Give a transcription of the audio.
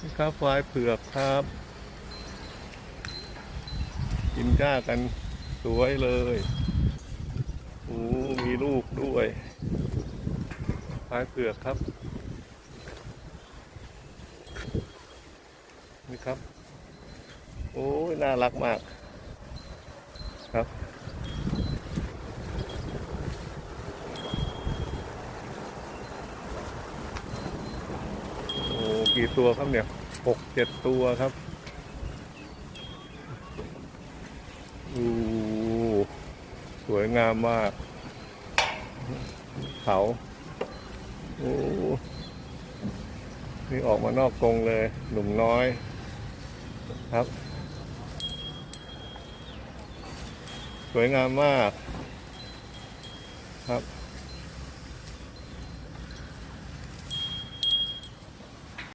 นี่ครับควายเผือกครับ กินก้ากันสวยเลยโอ้มีลูกด้วยควายเผือกครับ นี่ครับ โอ้ยน่ารักมาก ครับ โอ้ กี่ตัวครับเนี่ยหกเจ็ดตัวครับอู้สวยงามมาก เขาโอ้นี่ออกมานอกกรงเลย หนุ่มน้อยครับ สวยงามมากครับ